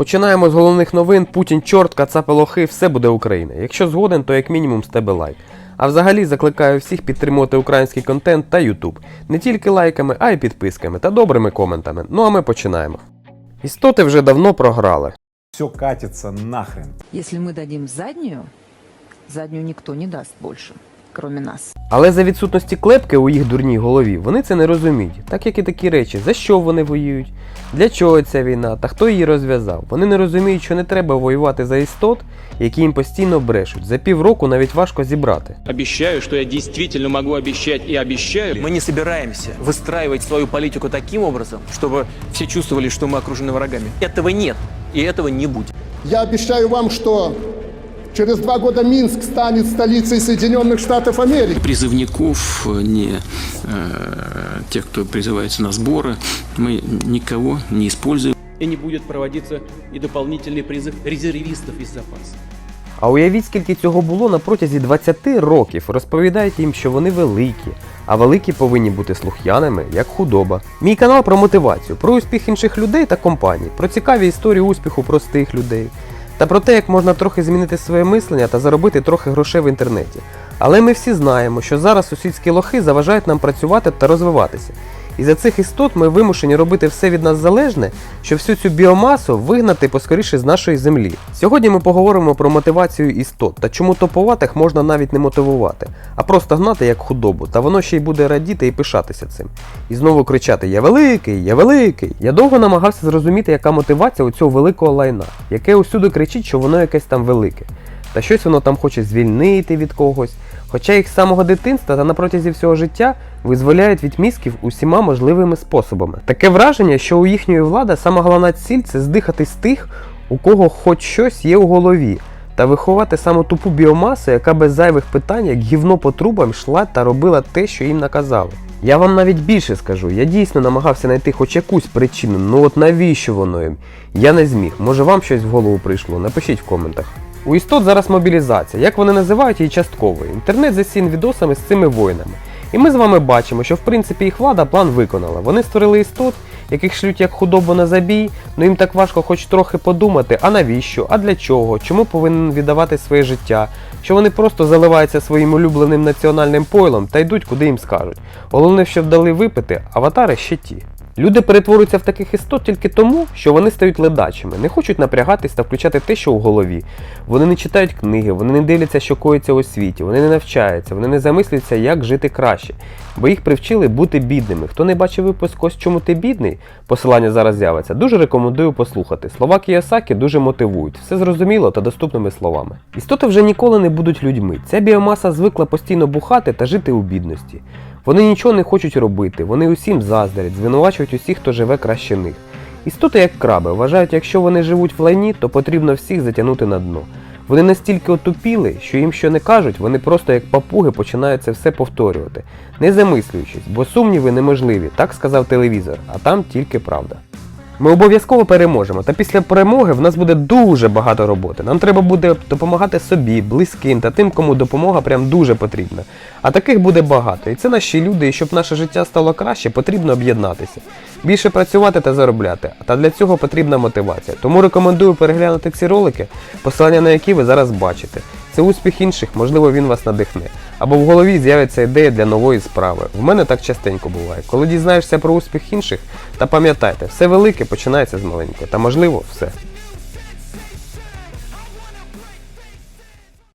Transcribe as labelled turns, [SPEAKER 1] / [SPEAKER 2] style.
[SPEAKER 1] Починаємо з головних новин. Путін, чорт, кацапи лохи, все буде Україна. Якщо згоден, то як мінімум з тебе лайк. А взагалі закликаю всіх підтримувати український контент та YouTube. Не тільки лайками, а й підписками та добрими коментами. Ну а ми починаємо. Істоти вже давно програли.
[SPEAKER 2] Все катится нахрен.
[SPEAKER 3] Если мы дадим заднюю, заднюю никто не даст больше, кроме нас.
[SPEAKER 1] Але за відсутності клепки у їх дурній голові вони це не розуміють, так як і такі речі, за що вони воюють, для чого ця війна та хто її розв'язав. Вони не розуміють, що не треба воювати за істот, які їм постійно брешуть. За півроку навіть важко зібрати.
[SPEAKER 4] Обещаю, что я действительно могу обещать и обещаю.
[SPEAKER 5] Мы не собираемся выстраивать свою политику таким образом, чтобы все чувствовали, что мы окружены врагами. Этого нет, и этого не будет.
[SPEAKER 6] Я обещаю вам, что через два года Минск станет столицей Соединенных Штатов Америки.
[SPEAKER 7] призывников, не э, тех, кто призывается на сборы. Мы никого не используем.
[SPEAKER 4] И не будет проводиться и дополнительный призыв резервистов из запаса.
[SPEAKER 1] А уявіть, скільки цього було на протязі 20 років. Розповідають їм, що вони великі, а великі повинні бути слух'яними, як худоба. Мій канал про мотивацію, про успіх інших людей та компаній, про цікаві історії успіху простих людей. Та про те, як можна трохи змінити своє мислення та заробити трохи грошей в інтернеті. Але ми всі знаємо, що зараз сусідські лохи заважають нам працювати та розвиватися. І за цих істот ми вимушені робити все від нас залежне, щоб всю цю біомасу вигнати поскоріше з нашої землі. Сьогодні ми поговоримо про мотивацію істот та чому топоватих можна навіть не мотивувати, а просто гнати як худобу, та воно ще й буде радіти і пишатися цим. І знову кричати Я великий, я великий. Я довго намагався зрозуміти, яка мотивація у цього великого лайна, яке усюди кричить, що воно якесь там велике. Та щось воно там хоче звільнити від когось. Хоча їх з самого дитинства та на протязі всього життя визволяють від мізків усіма можливими способами. Таке враження, що у їхньої влади сама головна ціль це здихати з тих, у кого хоч щось є у голові, та виховати саму тупу біомасу, яка без зайвих питань, як гівно по трубам, йшла та робила те, що їм наказали. Я вам навіть більше скажу, я дійсно намагався знайти хоч якусь причину, ну от навіщо воно їм? Я не зміг. Може вам щось в голову прийшло? Напишіть в коментах. У істот зараз мобілізація, як вони називають її частковою. Інтернет засін відосами з цими воїнами. І ми з вами бачимо, що в принципі їх влада план виконала. Вони створили істот, яких шлють як худобу на забій, ну їм так важко хоч трохи подумати, а навіщо, а для чого, чому повинен віддавати своє життя, що вони просто заливаються своїм улюбленим національним пойлом та йдуть куди їм скажуть. Головне, що вдали випити, аватари ще ті. Люди перетворюються в таких істот тільки тому, що вони стають ледачими, не хочуть напрягатись та включати те, що у голові. Вони не читають книги, вони не дивляться, що коїться у світі, вони не навчаються, вони не замислюються, як жити краще, бо їх привчили бути бідними. Хто не бачив випуск «Ось чому ти бідний? Посилання зараз з'явиться. Дуже рекомендую послухати. Слова Кіосакі дуже мотивують, все зрозуміло та доступними словами. Істоти вже ніколи не будуть людьми. Ця біомаса звикла постійно бухати та жити у бідності. Вони нічого не хочуть робити, вони усім заздрять, звинувачують усіх, хто живе краще них. Істоти, як краби, вважають, якщо вони живуть в лайні, то потрібно всіх затягнути на дно. Вони настільки отупіли, що їм що не кажуть, вони просто як папуги починають це все повторювати, не замислюючись, бо сумніви неможливі, так сказав телевізор, а там тільки правда. Ми обов'язково переможемо, та після перемоги в нас буде дуже багато роботи. Нам треба буде допомагати собі, близьким та тим, кому допомога прям дуже потрібна. А таких буде багато. І це наші люди, і щоб наше життя стало краще, потрібно об'єднатися. Більше працювати та заробляти. Та для цього потрібна мотивація. Тому рекомендую переглянути ці ролики, посилання на які ви зараз бачите. Це успіх інших, можливо, він вас надихне. Або в голові з'явиться ідея для нової справи. В мене так частенько буває. Коли дізнаєшся про успіх інших, та пам'ятайте, все велике починається з маленького, та можливо все.